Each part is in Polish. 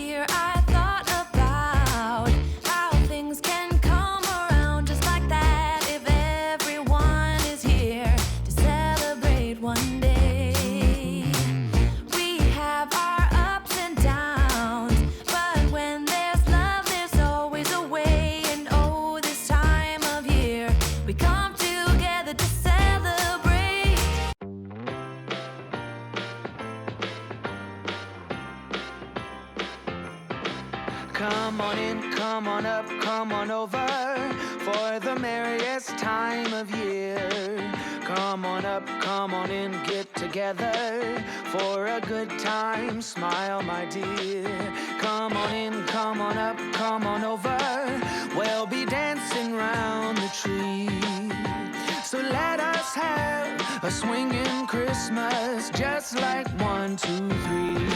year, I Smile, my dear. Come on in, come on up, come on over. We'll be dancing round the tree. So let us have a swinging Christmas, just like one, two, three.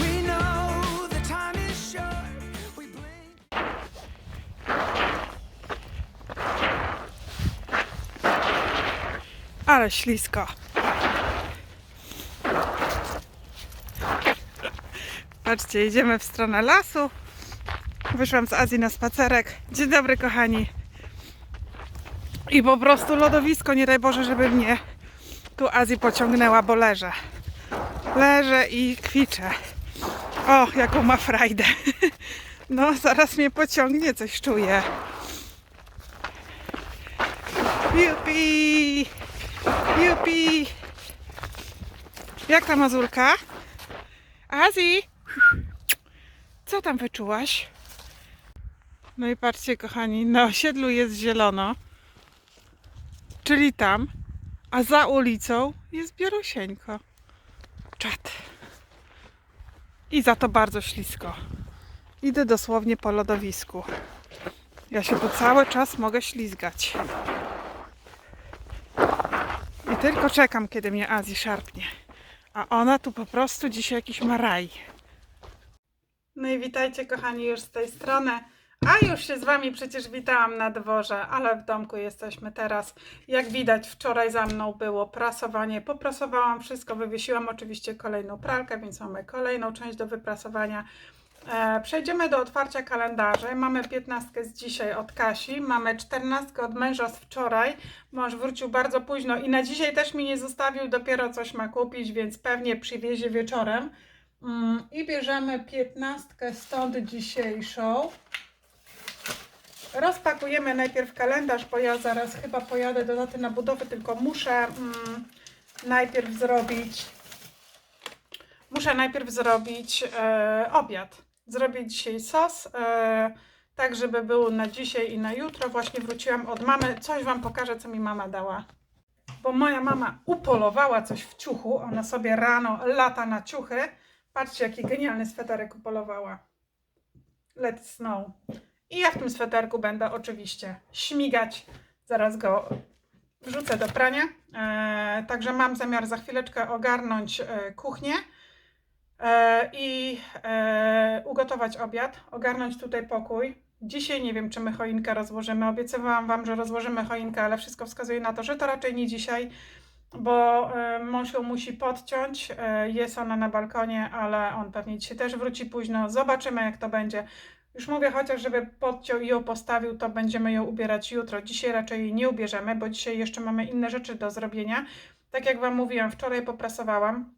We know Patrzcie, idziemy w stronę lasu. Wyszłam z Azji na spacerek. Dzień dobry, kochani. I po prostu lodowisko, nie daj Boże, żeby mnie tu Azji pociągnęła, bo leżę. Leżę i kwiczę. O, jaką ma frajdę. No, zaraz mnie pociągnie, coś czuję. Jupi! Jupi! Jak ta mazurka? Azji! Co tam wyczułaś? No i patrzcie, kochani, na osiedlu jest zielono, czyli tam, a za ulicą jest Biorusieńko. Czad. I za to bardzo ślisko. Idę dosłownie po lodowisku. Ja się tu cały czas mogę ślizgać. I tylko czekam, kiedy mnie Azji szarpnie. A ona tu po prostu dzisiaj jakiś ma raj. No i witajcie kochani już z tej strony. A już się z Wami przecież witałam na dworze, ale w domku jesteśmy teraz. Jak widać wczoraj za mną było prasowanie. Poprasowałam wszystko, wywiesiłam oczywiście kolejną pralkę, więc mamy kolejną część do wyprasowania. E, przejdziemy do otwarcia kalendarzy. Mamy 15 z dzisiaj od Kasi, mamy 14 od męża z wczoraj. Mąż wrócił bardzo późno i na dzisiaj też mi nie zostawił, dopiero coś ma kupić, więc pewnie przywiezie wieczorem. Mm, I bierzemy 15 stąd dzisiejszą. Rozpakujemy najpierw kalendarz, bo ja zaraz chyba pojadę do daty na budowę, tylko muszę mm, najpierw zrobić muszę najpierw zrobić e, obiad. Zrobię dzisiaj sos, e, tak żeby był na dzisiaj i na jutro. Właśnie wróciłam od mamy. Coś Wam pokażę, co mi mama dała. Bo moja mama upolowała coś w ciuchu. Ona sobie rano lata na ciuchy. Patrzcie, jaki genialny sweterek upolowała. Let snow. I ja w tym sweterku będę oczywiście śmigać. Zaraz go wrzucę do prania. E, także mam zamiar za chwileczkę ogarnąć e, kuchnię e, i e, ugotować obiad, ogarnąć tutaj pokój. Dzisiaj nie wiem, czy my choinkę rozłożymy. Obiecywałam Wam, że rozłożymy choinkę, ale wszystko wskazuje na to, że to raczej nie dzisiaj, bo e, mąż ją musi podciąć. E, jest ona na balkonie, ale on pewnie dzisiaj też wróci późno. Zobaczymy, jak to będzie. Już mówię, chociaż żeby podciął i ją postawił, to będziemy ją ubierać jutro. Dzisiaj raczej jej nie ubierzemy, bo dzisiaj jeszcze mamy inne rzeczy do zrobienia. Tak jak Wam mówiłam, wczoraj poprasowałam.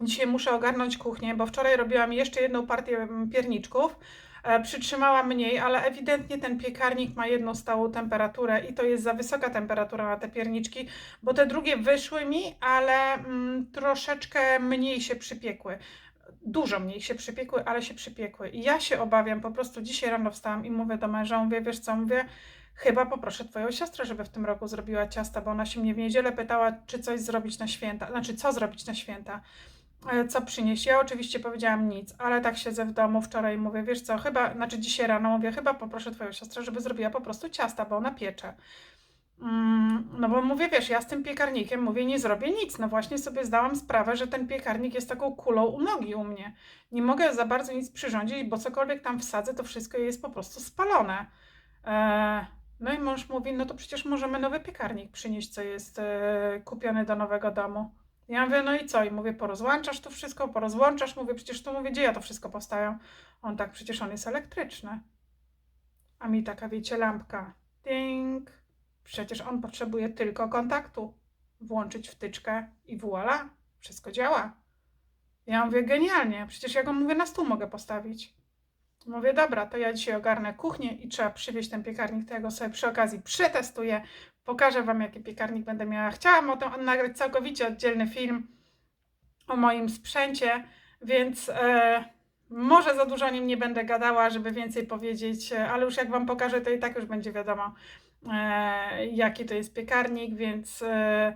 Dzisiaj muszę ogarnąć kuchnię, bo wczoraj robiłam jeszcze jedną partię mm, pierniczków. E, Przytrzymałam mniej, ale ewidentnie ten piekarnik ma jedną stałą temperaturę i to jest za wysoka temperatura na te pierniczki, bo te drugie wyszły mi, ale mm, troszeczkę mniej się przypiekły. Dużo mniej się przypiekły, ale się przypiekły. I ja się obawiam, po prostu dzisiaj rano wstałam i mówię do męża, mówię, wiesz co, mówię, chyba poproszę twoją siostrę, żeby w tym roku zrobiła ciasta, bo ona się mnie w niedzielę pytała, czy coś zrobić na święta, znaczy co zrobić na święta co przynieść. Ja oczywiście powiedziałam nic, ale tak siedzę w domu wczoraj i mówię, wiesz co, chyba, znaczy dzisiaj rano mówię, chyba poproszę twoją siostrę, żeby zrobiła po prostu ciasta, bo ona piecze. Mm, No bo mówię, wiesz, ja z tym piekarnikiem mówię, nie zrobię nic. No właśnie sobie zdałam sprawę, że ten piekarnik jest taką kulą u nogi u mnie. Nie mogę za bardzo nic przyrządzić, bo cokolwiek tam wsadzę, to wszystko jest po prostu spalone. E, No i mąż mówi, no to przecież możemy nowy piekarnik przynieść, co jest e, kupiony do nowego domu. Ja mówię, no i co? I mówię, porozłączasz to wszystko, porozłączasz? Mówię, przecież to mówię, gdzie ja to wszystko postawiam? On tak, przecież on jest elektryczny. A mi taka, wiecie, lampka. Ding. Przecież on potrzebuje tylko kontaktu. Włączyć wtyczkę i voila, wszystko działa. Ja mówię, genialnie, przecież ja go mówię, na stół mogę postawić. Mówię, dobra, to ja dzisiaj ogarnę kuchnię i trzeba przywieźć ten piekarnik, to ja go sobie przy okazji przetestuję, pokażę Wam, jaki piekarnik będę miała. Chciałam o tym nagrać całkowicie oddzielny film o moim sprzęcie, więc e, może za dużo o nim nie będę gadała, żeby więcej powiedzieć, e, ale już jak Wam pokażę, to i tak już będzie wiadomo, e, jaki to jest piekarnik, więc e,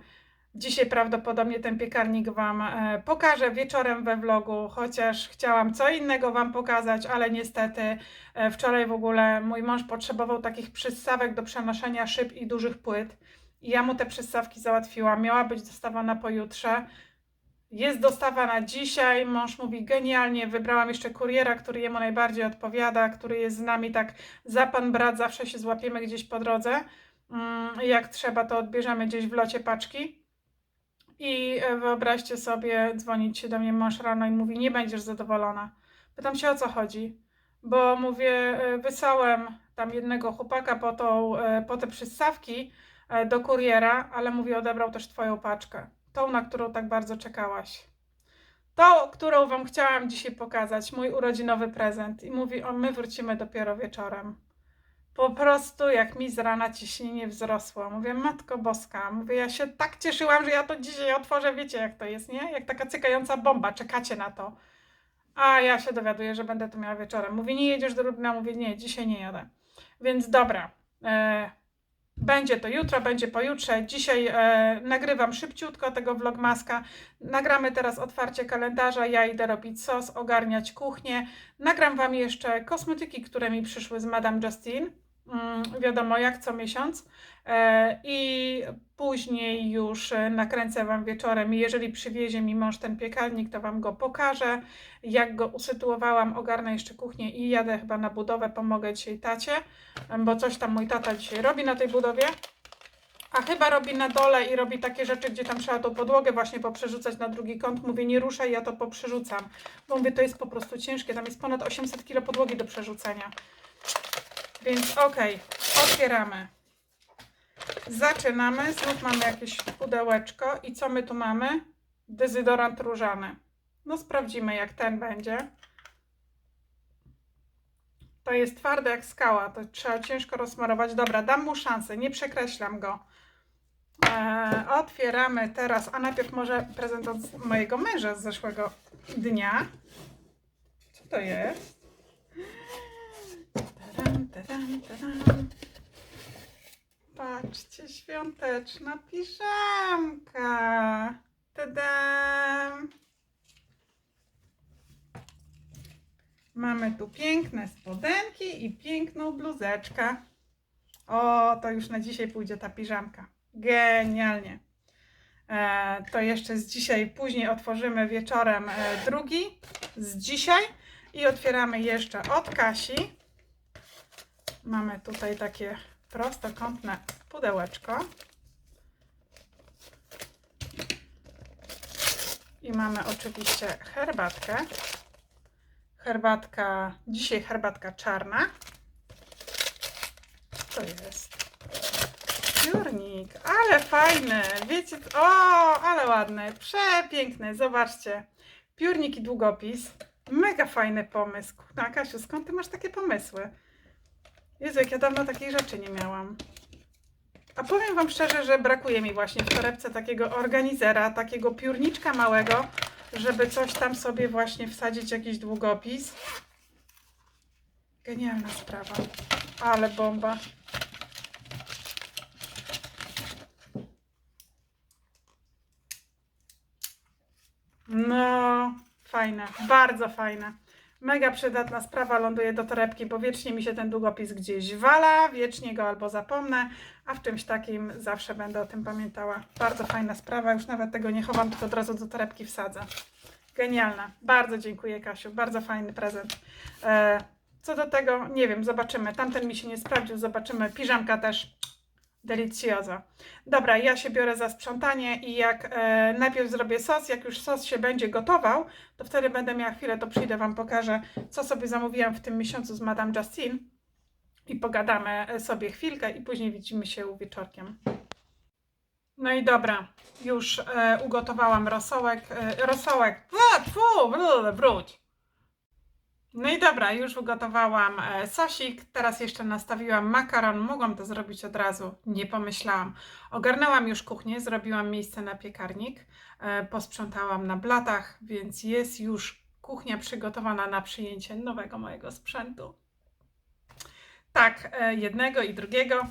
dzisiaj prawdopodobnie ten piekarnik Wam e, pokażę wieczorem we vlogu, chociaż chciałam co innego Wam pokazać, ale niestety e, wczoraj w ogóle mój mąż potrzebował takich przystawek do przenoszenia szyb i dużych płyt i ja mu te przystawki załatwiłam. Miała być dostawana pojutrze. Jest dostawa na dzisiaj. Mąż mówi genialnie. Wybrałam jeszcze kuriera, który jemu najbardziej odpowiada, który jest z nami tak za pan brat, zawsze się złapiemy gdzieś po drodze. Mm, Jak trzeba, to odbierzemy gdzieś w locie paczki. I e, wyobraźcie sobie, dzwonić się do mnie mąż rano i mówi: Nie będziesz zadowolona. Pytam się o co chodzi, bo mówię: e, Wysłałem tam jednego chłopaka po, tą, e, po te przystawki do kuriera, ale mówi: Odebrał też Twoją paczkę. Tą, na którą tak bardzo czekałaś. Tą, którą Wam chciałam dzisiaj pokazać, mój urodzinowy prezent. I mówi: O, my wrócimy dopiero wieczorem. Po prostu jak mi z rana ciśnienie wzrosło. Mówię, Matko Boska, mówię, ja się tak cieszyłam, że ja to dzisiaj otworzę, wiecie jak to jest, nie? Jak taka cykająca bomba, czekacie na to. A ja się dowiaduję, że będę to miała wieczorem. Mówię, nie jedziesz do Rudna? Mówię, nie, dzisiaj nie jadę. Więc dobra, e, będzie to jutro, będzie pojutrze. Dzisiaj e, nagrywam szybciutko tego vlogmaska. Nagramy teraz otwarcie kalendarza, ja idę robić sos, ogarniać kuchnię. Nagram Wam jeszcze kosmetyki, które mi przyszły z Madame Justine. Mm, wiadomo, jak co miesiąc. E, I później już e, nakręcę Wam wieczorem. I Jeżeli przywiezie mi mąż ten piekarnik, to Wam go pokażę. Jak go usytuowałam, ogarnę jeszcze kuchnię i jadę chyba na budowę. Pomogę dzisiaj tacie, bo coś tam mój tata dzisiaj robi na tej budowie. A chyba robi na dole i robi takie rzeczy, gdzie tam trzeba tą podłogę właśnie poprzerzucać na drugi kąt. Mówię, nie ruszaj, ja to poprzerzucam. Bo mówię, to jest po prostu ciężkie. Tam jest ponad 800 kg podłogi do przerzucenia. Więc okej, otwieramy. Zaczynamy. Znów mamy jakieś pudełeczko. I co my tu mamy? Dezydorant różany. No sprawdzimy, jak ten będzie. To jest twarde jak skała. To trzeba ciężko rozsmarować. Dobra, dam mu szansę. Nie przekreślam go. Eee, otwieramy teraz, a najpierw może prezent od mojego męża z zeszłego dnia. Co to jest? Taram, taram. Patrzcie, świąteczna piżamka. Tadam. Mamy tu piękne spodenki i piękną bluzeczkę. O, to już na dzisiaj pójdzie ta piżamka. Genialnie. E, to jeszcze z dzisiaj, później otworzymy wieczorem drugi z dzisiaj i otwieramy jeszcze od Kasi. Mamy tutaj takie prostokątne pudełeczko. I mamy oczywiście herbatkę. Herbatka, dzisiaj herbatka czarna. To jest? Piórnik, ale fajny. Wiecie, o, ale ładny, przepiękny. Zobaczcie. Piórnik i długopis. Mega fajny pomysł. No, Kasiu, skąd ty masz takie pomysły? Jezu, jak ja dawno takich rzeczy nie miałam. A powiem Wam szczerze, że brakuje mi właśnie w torebce takiego organizera, takiego piórniczka małego, żeby coś tam sobie właśnie wsadzić, jakiś długopis. Genialna sprawa. Ale bomba. No, fajne, bardzo fajne. Mega przydatna sprawa, ląduje do torebki, bo wiecznie mi się ten długopis gdzieś wala, wiecznie go albo zapomnę, a w czymś takim zawsze będę o tym pamiętała. Bardzo fajna sprawa, już nawet tego nie chowam, tylko od razu do torebki wsadzę. Genialna. Bardzo dziękuję Kasiu, bardzo fajny prezent. E, co do tego, nie wiem, zobaczymy. Tamten mi się nie sprawdził, zobaczymy. Piżamka też Delicioza. Dobra, ja się biorę za sprzątanie i jak e, najpierw zrobię sos, jak już sos się będzie gotował, to wtedy będę miała chwilę, to przyjdę Wam pokażę, co sobie zamówiłam w tym miesiącu z Madame Justine i pogadamy e, sobie chwilkę i później widzimy się wieczorkiem. No i dobra, już e, ugotowałam rosołek, e, rosołek, a, fu, bl, wróć. No i dobra, już ugotowałam e, sosik, teraz jeszcze nastawiłam makaron, mogłam to zrobić od razu, nie pomyślałam. Ogarnęłam już kuchnię, zrobiłam miejsce na piekarnik, e, posprzątałam na blatach, więc jest już kuchnia przygotowana na przyjęcie nowego mojego sprzętu. Tak, e, jednego i drugiego.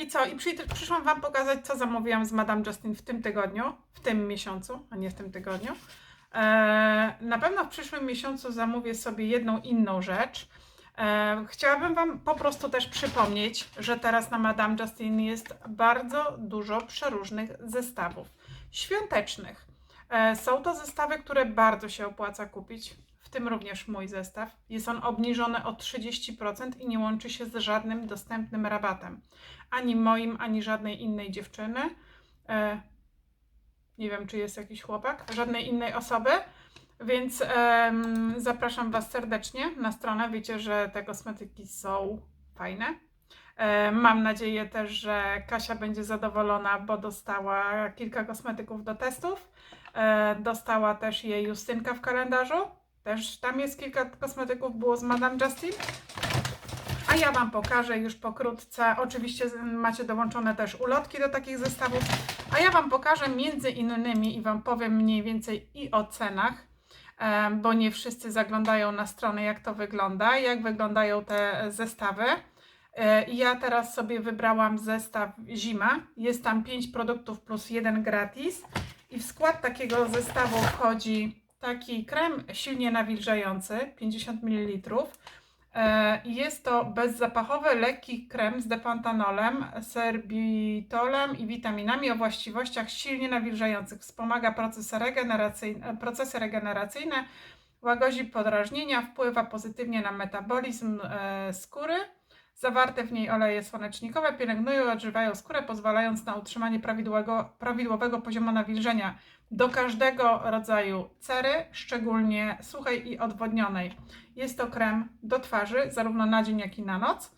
I co? I przy, przyszłam Wam pokazać, co zamówiłam z Madame Justin w tym tygodniu, w tym miesiącu, a nie w tym tygodniu. E, Na pewno w przyszłym miesiącu zamówię sobie jedną inną rzecz. E, Chciałabym Wam po prostu też przypomnieć, że teraz na Madame Justin jest bardzo dużo przeróżnych zestawów świątecznych. E, Są to zestawy, które bardzo się opłaca kupić, w tym również mój zestaw. Jest on obniżony o 30% i nie łączy się z żadnym dostępnym rabatem. Ani moim, ani żadnej innej dziewczyny. Nie wiem, czy jest jakiś chłopak, żadnej innej osoby. Więc zapraszam Was serdecznie na stronę. Wiecie, że te kosmetyki są fajne. Mam nadzieję też, że Kasia będzie zadowolona, bo dostała kilka kosmetyków do testów. E, dostała też jej Justynka w kalendarzu. Też tam jest kilka kosmetyków, było z Madame Justin. A ja Wam pokażę już pokrótce. Oczywiście macie dołączone też ulotki do takich zestawów. A ja Wam pokażę między innymi i Wam powiem mniej więcej i o cenach, e, bo nie wszyscy zaglądają na stronę, jak to wygląda, jak wyglądają te zestawy. E, Ja teraz sobie wybrałam zestaw zima. Jest tam 5 produktów plus jeden gratis. I w skład takiego zestawu wchodzi taki krem silnie nawilżający, 50 ml. E, Jest to bezzapachowy, lekki krem z depantanolem, serbitolem i witaminami o właściwościach silnie nawilżających. Wspomaga procesy regeneracyjne, procesy regeneracyjne, łagodzi podrażnienia, wpływa pozytywnie na metabolizm e, skóry. Zawarte w niej oleje słonecznikowe pielęgnują i odżywają skórę, pozwalając na utrzymanie prawidłowego, prawidłowego poziomu nawilżenia do każdego rodzaju cery, szczególnie suchej i odwodnionej. Jest to krem do twarzy, zarówno na dzień, jak i na noc.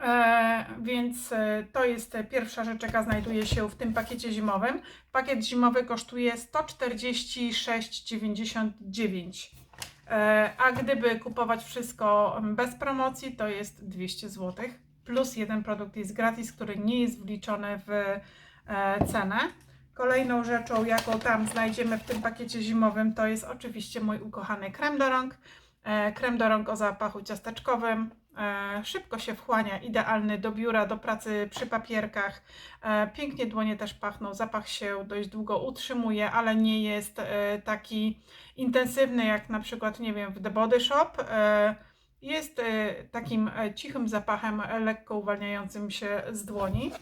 E, więc e, to jest pierwsza rzecz, jaka znajduje się w tym pakiecie zimowym. Pakiet zimowy kosztuje 146,99. E, a gdyby kupować wszystko bez promocji, to jest 200 zł. Plus jeden produkt jest gratis, który nie jest wliczony w e, cenę. Kolejną rzeczą, jaką tam znajdziemy w tym pakiecie zimowym, to jest oczywiście mój ukochany krem do rąk. E, Krem do rąk o zapachu ciasteczkowym. E, Szybko się wchłania, idealny do biura, do pracy przy papierkach. E, Pięknie dłonie też pachną, zapach się dość długo utrzymuje, ale nie jest taki intensywny jak na przykład, nie wiem, w The Body Shop. Jest takim cichym zapachem, lekko uwalniającym się z dłoni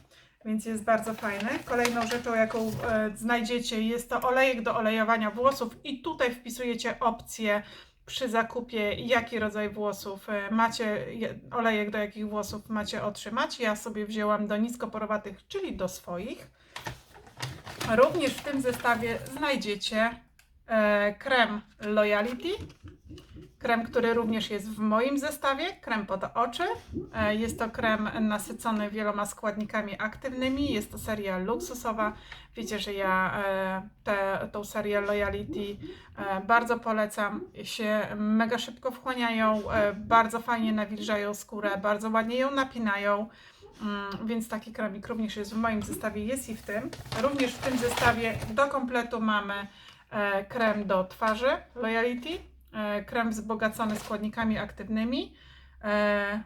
więc jest bardzo fajny. Kolejną rzeczą, jaką e, znajdziecie, jest to olejek do olejowania włosów i tutaj wpisujecie opcję przy zakupie, jaki rodzaj włosów e, macie, je- olejek do jakich włosów macie otrzymać. Ja sobie wzięłam do niskoporowatych, czyli do swoich. Również w tym zestawie znajdziecie e, krem Loyalty. Krem, który również jest w moim zestawie, krem pod oczy. E, Jest to krem nasycony wieloma składnikami aktywnymi. Jest to seria luksusowa. Wiecie, że ja e, tę serię Loyalty e, bardzo polecam. Się mega szybko wchłaniają, bardzo fajnie nawilżają skórę, bardzo ładnie ją napinają. Mm, Więc taki kremik również jest w moim zestawie, jest i w tym. Również w tym zestawie do kompletu mamy krem do twarzy Loyalty krem wzbogacony składnikami aktywnymi, e,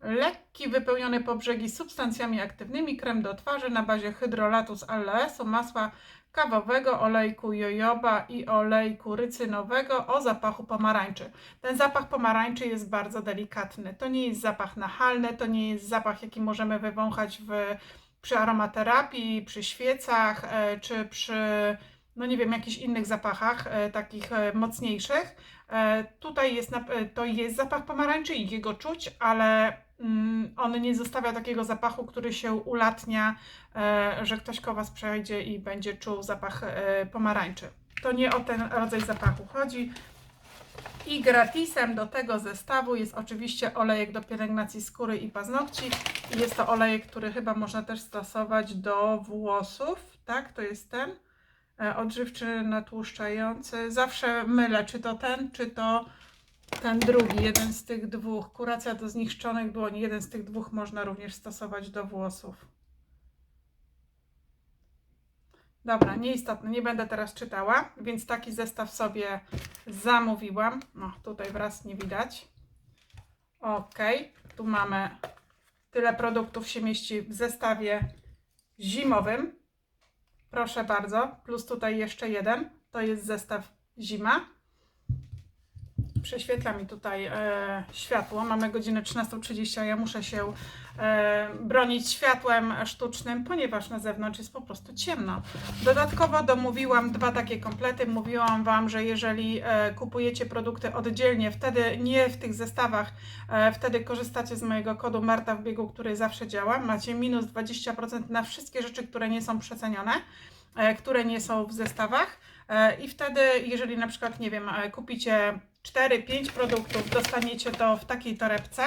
lekki, wypełniony po brzegi substancjami aktywnymi, krem do twarzy na bazie hydrolatu z aloesu, masła kawowego, olejku jojoba i olejku rycynowego o zapachu pomarańczy. Ten zapach pomarańczy jest bardzo delikatny. To nie jest zapach nachalny, to nie jest zapach, jaki możemy wywąchać w, przy aromaterapii, przy świecach, e, czy przy no nie wiem, jakichś innych zapachach, e, takich e, mocniejszych. E, tutaj jest, to jest zapach pomarańczy i jego czuć, ale mm, on nie zostawia takiego zapachu, który się ulatnia, że ktoś koło Was przejdzie i będzie czuł zapach pomarańczy. To nie o ten rodzaj zapachu chodzi. I gratisem do tego zestawu jest oczywiście olejek do pielęgnacji skóry i paznokci. Jest to olejek, który chyba można też stosować do włosów, tak? To jest ten odżywczy, natłuszczający. Zawsze mylę, czy to ten, czy to ten drugi, jeden z tych dwóch. Kuracja do zniszczonych dłoni, jeden z tych dwóch można również stosować do włosów. Dobra, nieistotne, nie będę teraz czytała, więc taki zestaw sobie zamówiłam. No, tutaj wraz nie widać. Ok, tu mamy tyle produktów się mieści w zestawie zimowym. Proszę bardzo, plus tutaj jeszcze jeden. To jest zestaw zima. Prześwietla mi tutaj e, światło. Mamy godzinę 13.30, a ja muszę się e, bronić światłem sztucznym, ponieważ na zewnątrz jest po prostu ciemno. Dodatkowo domówiłam dwa takie komplety. Mówiłam Wam, że jeżeli e, kupujecie produkty oddzielnie, wtedy nie w tych zestawach, e, wtedy korzystacie z mojego kodu Marta w biegu, który zawsze działa. Macie minus 20% na wszystkie rzeczy, które nie są przecenione, e, które nie są w zestawach. E, I wtedy, jeżeli na przykład, nie wiem, e, kupicie 4-5 produktów, dostaniecie to w takiej torebce.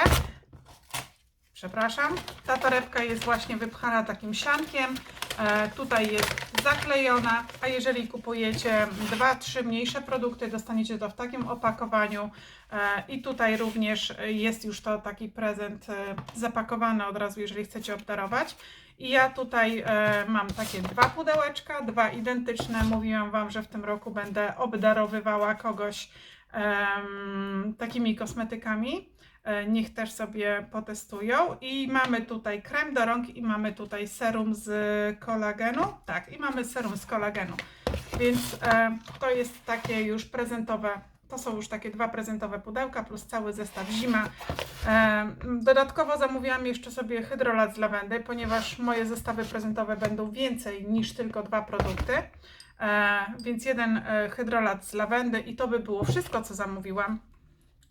Przepraszam. Ta torebka jest właśnie wypchana takim siankiem. E, tutaj jest zaklejona, a jeżeli kupujecie 2-3 mniejsze produkty, dostaniecie to w takim opakowaniu. E, I tutaj również jest już to taki prezent e, zapakowany od razu, jeżeli chcecie obdarować. I ja tutaj e, mam takie dwa pudełeczka, dwa identyczne. Mówiłam Wam, że w tym roku będę obdarowywała kogoś takimi kosmetykami. E, Niech też sobie potestują. I mamy tutaj krem do rąk i mamy tutaj serum z kolagenu. Tak, i mamy serum z kolagenu. Więc e, to jest takie już prezentowe. To są już takie dwa prezentowe pudełka plus cały zestaw zima. E, Dodatkowo zamówiłam jeszcze sobie hydrolat z lawendy, ponieważ moje zestawy prezentowe będą więcej niż tylko dwa produkty. E, Więc jeden e, hydrolat z lawendy i to by było wszystko, co zamówiłam.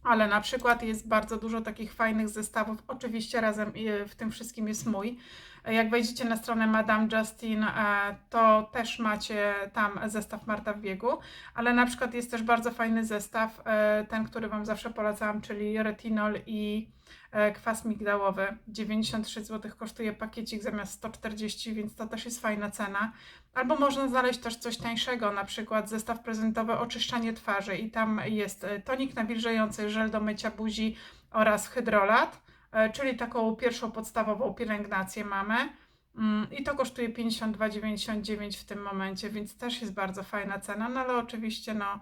Ale na przykład jest bardzo dużo takich fajnych zestawów. Oczywiście razem e, w tym wszystkim jest mój. Jak wejdziecie na stronę Madame Justin, to też macie tam zestaw Marta w biegu. Ale na przykład jest też bardzo fajny zestaw, ten, który Wam zawsze polecałam, czyli retinol i kwas migdałowy. 93 zł kosztuje pakiecik zamiast 140, więc to też jest fajna cena. Albo można znaleźć też coś tańszego, na przykład zestaw prezentowy oczyszczanie twarzy i tam jest e, tonik nawilżający, żel do mycia buzi oraz hydrolat, e, czyli taką pierwszą podstawową pielęgnację mamy. Mm, I to kosztuje 52,99 w tym momencie, więc też jest bardzo fajna cena, no ale oczywiście no,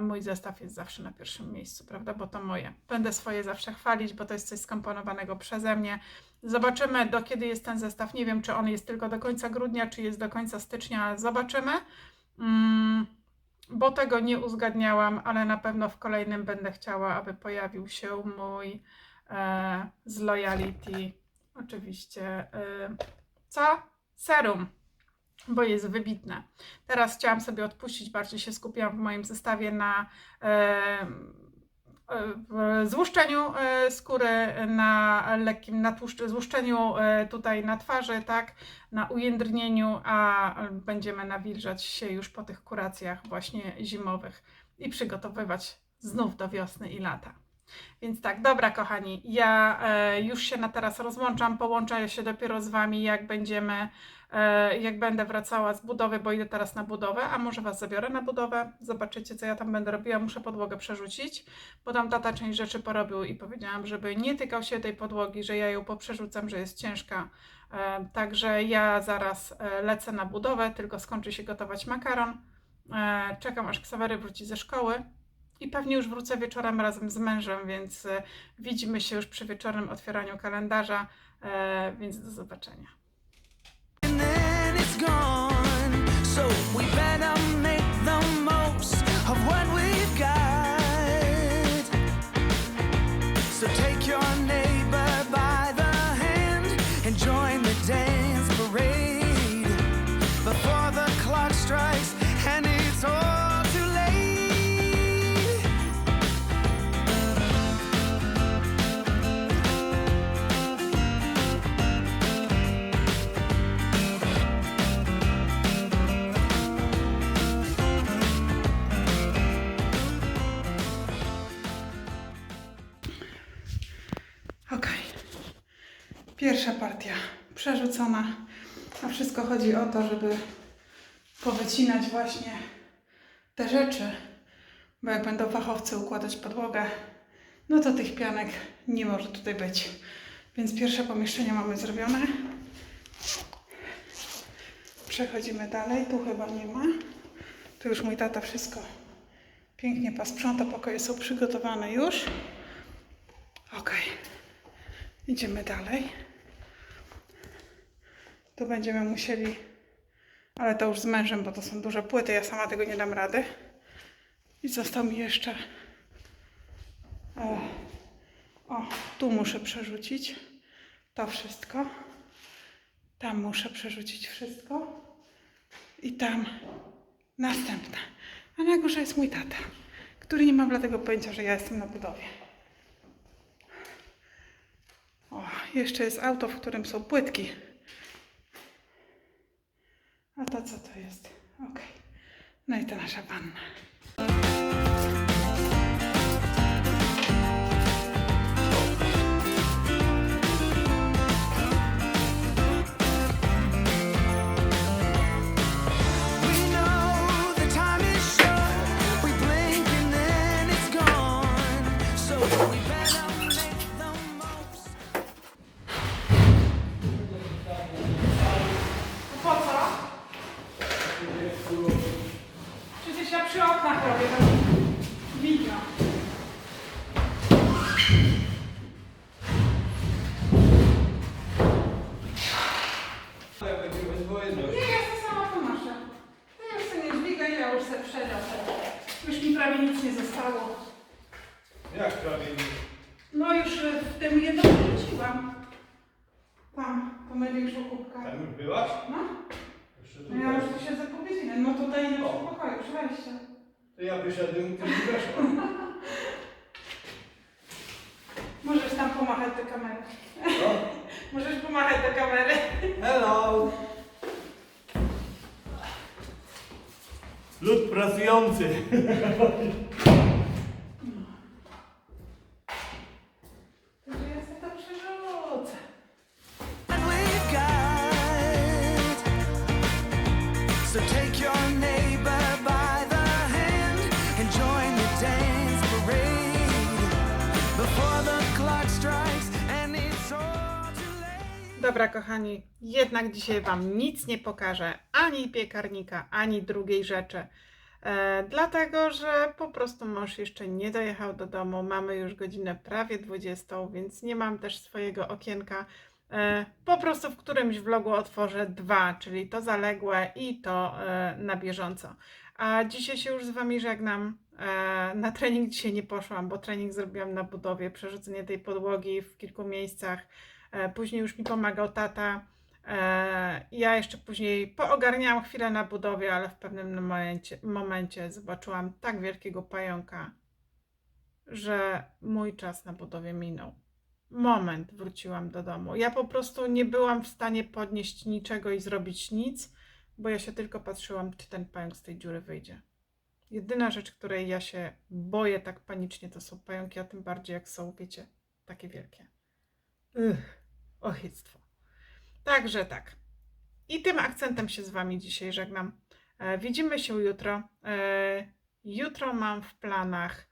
mój zestaw jest zawsze na pierwszym miejscu, prawda, bo to moje. Będę swoje zawsze chwalić, bo to jest coś skomponowanego przeze mnie. Zobaczymy, do kiedy jest ten zestaw. Nie wiem, czy on jest tylko do końca grudnia, czy jest do końca stycznia. Zobaczymy. Mm, bo tego nie uzgadniałam, ale na pewno w kolejnym będę chciała, aby pojawił się mój e, z Loyalty. Oczywiście. E, co? Serum, bo jest wybitne. Teraz chciałam sobie odpuścić, bardziej się skupiłam w moim zestawie na e, e, złuszczeniu e, skóry, na lekkim natłuszcz- złuszczeniu e, tutaj na twarzy, tak, na ujędrnieniu, a będziemy nawilżać się już po tych kuracjach właśnie zimowych i przygotowywać znów do wiosny i lata. Więc tak, dobra kochani, ja e, już się na teraz rozłączam, połączę się dopiero z Wami, jak będziemy, e, jak będę wracała z budowy, bo idę teraz na budowę, a może Was zabiorę na budowę, zobaczycie co ja tam będę robiła, muszę podłogę przerzucić, bo tam tata część rzeczy porobił i powiedziałam, żeby nie tykał się tej podłogi, że ja ją poprzerzucam, że jest ciężka, e, także ja zaraz lecę na budowę, tylko skończy się gotować makaron, czekam aż Ksawery wróci ze szkoły, i pewnie już wrócę wieczorem razem z mężem, więc e, widzimy się już przy wieczornym otwieraniu kalendarza, e, więc do zobaczenia. A wszystko chodzi o to, żeby powycinać właśnie te rzeczy. Bo jak będą fachowcy układać podłogę, no to tych pianek nie może tutaj być. Więc pierwsze pomieszczenie mamy zrobione. Przechodzimy dalej. Tu chyba nie ma. Tu już mój tata wszystko pięknie posprząta. Pokoje są przygotowane już. Ok. Idziemy dalej. Będziemy musieli, ale to już z mężem, bo to są duże płyty. Ja sama tego nie dam rady. I został mi jeszcze. E, o, tu muszę przerzucić to wszystko. Tam muszę przerzucić wszystko. I tam następne. A na górze jest mój tata, który nie ma dlatego pojęcia, że ja jestem na budowie. O, jeszcze jest auto, w którym są płytki. A to co to jest? Okej. No i to nasza wanna. Prawie nic nie zostało. Jak prawie nic? No już y, w tym jednym wróciłam. Tam, po największą kubkę. Tam już byłaś? No, Jeszcze no ja już tutaj. tu siedzę pół godziny. No tutaj na O. pokoju, przy wejściu. To ja wyszedłem, ty nie weszła. Możesz tam pomachać do kamery. No. Możesz pomachać do kamery. Hello! Lud pracujący. Dobra, kochani, jednak dzisiaj Wam nic nie pokażę, ani piekarnika, ani drugiej rzeczy. E, dlatego, że po prostu mąż jeszcze nie dojechał do domu. Mamy już godzinę prawie 20, więc nie mam też swojego okienka. E, po prostu w którymś vlogu otworzę dwa, czyli to zaległe i to e, na bieżąco. A dzisiaj się już z Wami żegnam. E, na trening dzisiaj nie poszłam, bo trening zrobiłam na budowie, przerzucenie tej podłogi w kilku miejscach. E, Później już mi pomagał tata. E, Ja jeszcze później poogarniałam chwilę na budowie, ale w pewnym momencie, momencie zobaczyłam tak wielkiego pająka, że mój czas na budowie minął. Moment wróciłam do domu. Ja po prostu nie byłam w stanie podnieść niczego i zrobić nic, bo ja się tylko patrzyłam, czy ten pająk z tej dziury wyjdzie. Jedyna rzecz, której ja się boję tak panicznie, to są pająki, a tym bardziej jak są, wiecie, takie wielkie. Ugh, ochyctwo. Także tak. I tym akcentem się z Wami dzisiaj żegnam. E, widzimy się jutro. E, jutro mam w planach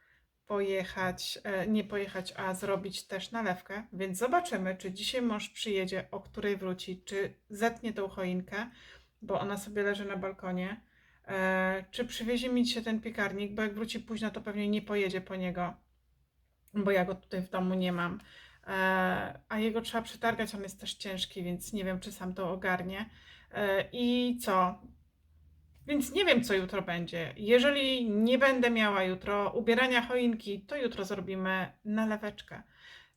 pojechać, e, nie pojechać, a zrobić też nalewkę, więc zobaczymy, czy dzisiaj mąż przyjedzie, o której wróci, czy zetnie tą choinkę, bo ona sobie leży na balkonie, czy przywiezie mi się ten piekarnik, bo jak wróci późno, to pewnie nie pojedzie po niego, bo ja go tutaj w domu nie mam. E, a jego trzeba przetargać, on jest też ciężki, więc nie wiem, czy sam to ogarnie. E, I co? Więc nie wiem, co jutro będzie. Jeżeli nie będę miała jutro ubierania choinki, to jutro zrobimy naleweczkę.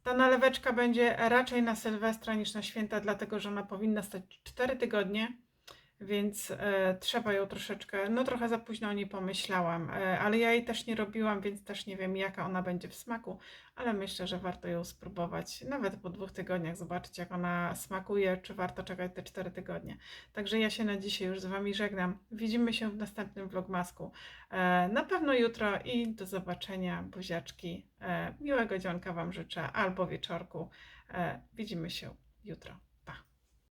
Ta naleweczka będzie raczej na Sylwestra niż na święta, dlatego że ona powinna stać 4 tygodnie, więc e, trzeba ją troszeczkę, no trochę za późno o niej pomyślałam, e, ale ja jej też nie robiłam, więc też nie wiem, jaka ona będzie w smaku, ale myślę, że warto ją spróbować, nawet po dwóch tygodniach, zobaczyć jak ona smakuje, czy warto czekać te 4 tygodnie. Także ja się na dzisiaj już z Wami żegnam. Widzimy się w następnym vlogmasku. E, na pewno jutro i do zobaczenia, buziaczki. Miłego dzionka Wam życzę, albo wieczorku. Widzimy się. jutro.